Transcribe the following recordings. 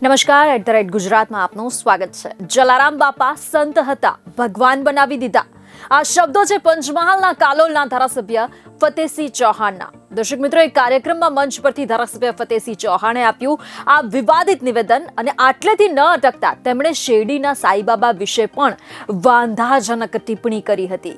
નમસ્કાર, at the rate ગુજરાતમાં આપનું સ્વાગત છે. જલારામ બાપા સંત હતા, ભગવાન બનાવી દીધા. આ શબ્દો છે પંચમહાલના કાલોલના ધારાસભ્ય ફતેસિંહ ચૌહાણના. દર્શક મિત્રો એક કાર્યક્રમમાં મંચ પરથી ધારાસભ્ય ફતેસિંહ ચૌહાણે આપ્યું આ વિવાદિત નિવેદન અને આટલેથી ન અટકતા તેમણે શેરડીના સાઈબાબા વિશે પણ વાંધાજનક ટિપ્પણી કરી હતી.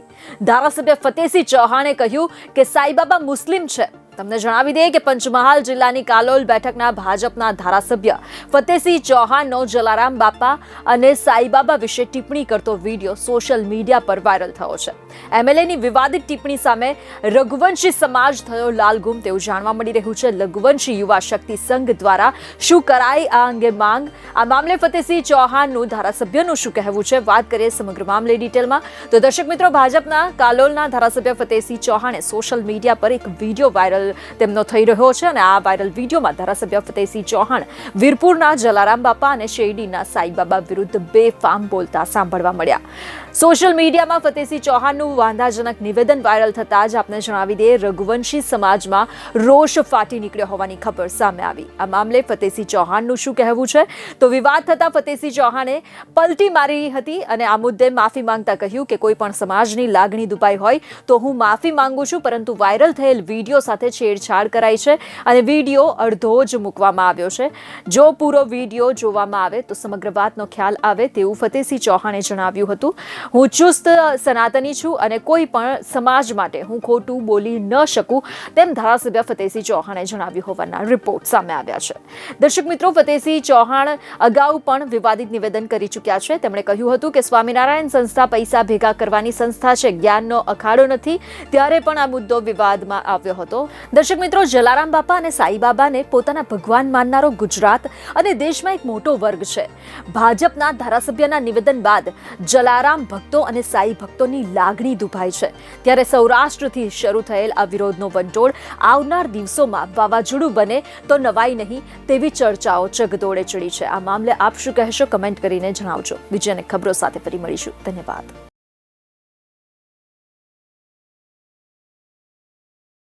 ધારાસભ્ય ફતેસિંહ ચૌહાણે કહ્યું કે સાઈબાબા મુસ્લિમ છે તમને જણાવી દઈએ કે પંચમહાલ જિલ્લાની કાલોલ બેઠકના ભાજપના ધારાસભ્ય ફતેસિંહ ચૌહાણનો જલારામ બાપા અને સાઈબાબા વિશે ટિપ્પણી કરતો વીડિયો સોશિયલ મીડિયા પર વાયરલ થયો છે. એમએલએની વિવાદિત ટિપ્પણી સામે રઘુવંશી સમાજ થયો લાલગુમ તેવું જાણવા મળી રહ્યું છે. લઘુવંશી યુવા શક્તિ સંઘ દ્વારા શું કરાય આ અંગે માંગ? આ મામલે ફતેસિંહ ચૌહાણનું ધારાસભ્યનું શું કહેવું છે? વાત કરીએ સમગ્ર મામલે ડિટેલમાં. તો દર્શક મિત્રો, ભાજપના કાલોલના ધારાસભ્ય ફતેસિંહ ચૌહાણે સોશિયલ મીડિયા પર એક વીડિયો વાયરલ તેમનો થઈ રહ્યો છે અને આ વાયરલ વિડીયોમાં ધારાસભ્ય ફતેહસિંહ ચૌહાણ વીરપુરના જલારામ બાપા અને શેરડીના સાઈબાબા વિરુદ્ધ બેફામ બોલતા સાંભળવા મળ્યા. સોશિયલ મીડિયામાં ફતેહસિંહ ચૌહાણનું વાંધાજનક નિવેદન વાયરલ થતાં જ આપને જણાવી દઈએ, રઘુવંશી સમાજમાં રોષ ફાટી નીકળ્યો હોવાની ખબર સામે આવી. આ મામલે ફતેહસિંહ ચૌહાણનું શું કહેવું છે? તો વિવાદ થતાં ફતેહસિંહ ચૌહાણે પલટી મારી હતી અને આ મુદ્દે માફી માંગતા કહ્યું કે કોઈ પણ સમાજની લાગણી દુભાઈ હોય તો હું માફી માંગુ છું, પરંતુ વાયરલ થયેલ વીડિયો સાથે છેડછાડ કરાઈ છે અને વીડિયો અડધો જ મૂકવામાં આવ્યો છે. જો પૂરો વીડિયો જોવામાં આવે તો સમગ્ર વાતનો ખ્યાલ આવે તેવું ફતેહસિંહ ચૌહાણે જણાવ્યું હતું. હું ચુસ્ત સનાતની છું અને કોઈ પણ સમાજ માટે હું ખોટું બોલી ન શકું તેમ ધારાસભ્ય ફતેહસિંહ ચૌહાણે જણાવ્યું હોવાના રિપોર્ટ સામે આવ્યા છે. દર્શક મિત્રો, ફતેહસિંહ ચૌહાણ અગાઉ પણ વિવાદિત નિવેદન કરી ચૂક્યા છે. તેમણે કહ્યું હતું કે સ્વામિનારાયણ સંસ્થા પૈસા ભેગા કરવાની સંસ્થા છે, જ્ઞાનનો અખાડો નથી. ત્યારે પણ આ મુદ્દો વિવાદમાં આવ્યો હતો. દર્શક મિત્રો, જલારામ બાપા અને સાઈબાબાને પોતાના ભગવાન માનનારો ગુજરાત અને દેશમાં એક મોટો વર્ગ છે. ભાજપના ધારાસભ્યના નિવેદન બાદ જલારામ ભક્તો અને સાઈ ભક્તોની લાગણી દુભાઈ છે. ત્યારે સૌરાષ્ટ્રથી શરૂ થયેલ આ વિરોધનો વંટોળ આવનાર દિવસોમાં વાવાઝોડું બને તો નવાઈ નહીં તેવી ચર્ચાઓ ચગદોડે ચડી છે. આ મામલે આપ શું કહેશો? કમેન્ટ કરીને જણાવજો. બીજી અનેક ખબરો સાથે ફરી મળીશું. ધન્યવાદ.